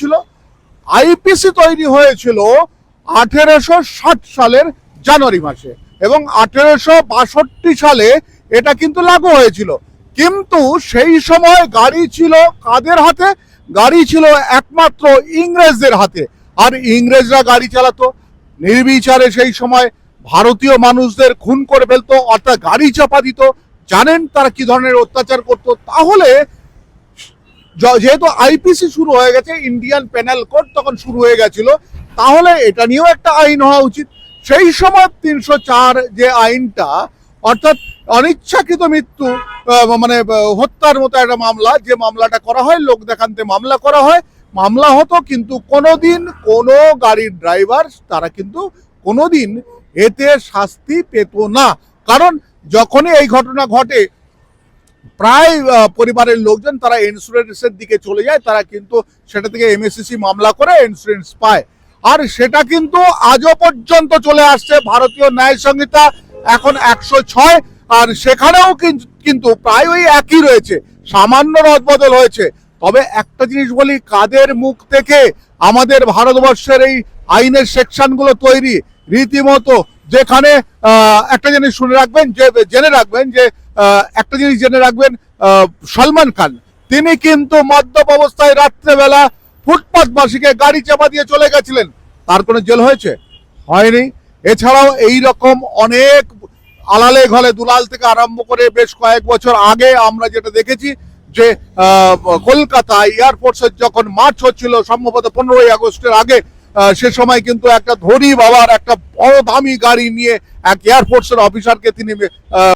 ছিল আইপিসি তৈরি হয়েছিল আঠেরোশো ষাট সালের জানুয়ারি মাসে এবং আঠেরোশো বাষট্টি সালে এটা কিন্তু লাগু হয়েছিল। কিন্তু সেই সময় গাড়ি ছিল কাদের হাতে? গাড়ি ছিল একমাত্র ইংরেজদের হাতে। আর ইংরেজরা গাড়ি চালাতো। নির্বিচারে সেই সময় ভারতীয় মানুষদের খুন করে ফেলতো, অর্থাৎ গাড়ি চাপা দিত। জানেন তারা কি ধরনের অত্যাচার করতো? তাহলে যেহেতু আইপিসি শুরু হয়ে গেছে ইন্ডিয়ান পেনাল কোড তখন শুরু হয়ে গেছিল, তাহলে এটা নিয়েও একটা আইন হওয়া উচিত। সেই সময় তিনশো চার যে আইনটা, অর্থাৎ অনিচ্ছাকৃত মৃত্যু মানে হত্যার মতো একটা মামলা, যে মামলাটা করা হয়, লোক দেখান্তে মামলা করা হয়, মামলা হতো কিন্তু কোনোদিন কোনো গাড়ির ড্রাইভার, তারা কিন্তু কোনোদিন এতে শাস্তি পেত না। কারণ যখনই এই ঘটনা ঘটে প্রায় পরিবারের লোকজন তারা ইন্স্যুরেন্সের দিকে চলে যায়, তারা কিন্তু সেটা থেকে এমএসসি মামলা করে ইন্স্যুরেন্স পায়। আর সেটা কিন্তু আজও পর্যন্ত চলে আসছে ভারতীয় ন্যায় সংহিতা, এখন একশো ছয়, আর সেখানেও কিন্তু প্রায় ওই একই রয়েছে, সামান্য রদবদল হয়েছে। তবে একটা জিনিস বলি, কাদের মুখ থেকে আমাদের ভারতবর্ষের এই আইনের সেকশনগুলো তৈরি? রীতিমতো যেখানে একটা জিনিস শুনে রাখবেন, যে, জেনে রাখবেন যে একটা জিনিস জেনে রাখবেন সলমান খান তিনি কিন্তু মদ্যপ অবস্থায় রাত্রেবেলা ফুটপাথবাসীকে গাড়ি চাপা দিয়ে চলে গেছিলেন। তার কোনো জেল হয়েছে? হয়নি। এছাড়াও এই রকম অনেক আলালে ঘলে দুলাল থেকে আরম্ভ করে বেশ কয়েক বছর আগে আমরা যেটা দেখেছি যে আহ, কলকাতায় এয়ারফোর্সের যখন মার্চ হচ্ছিল সম্ভবত পনেরোই আগস্টের আগে সে সময় কিন্তু একটা ধনী বাবার একটা বড় দামি গাড়ি নিয়ে এক এয়ারফোর্সের অফিসারকে তিনি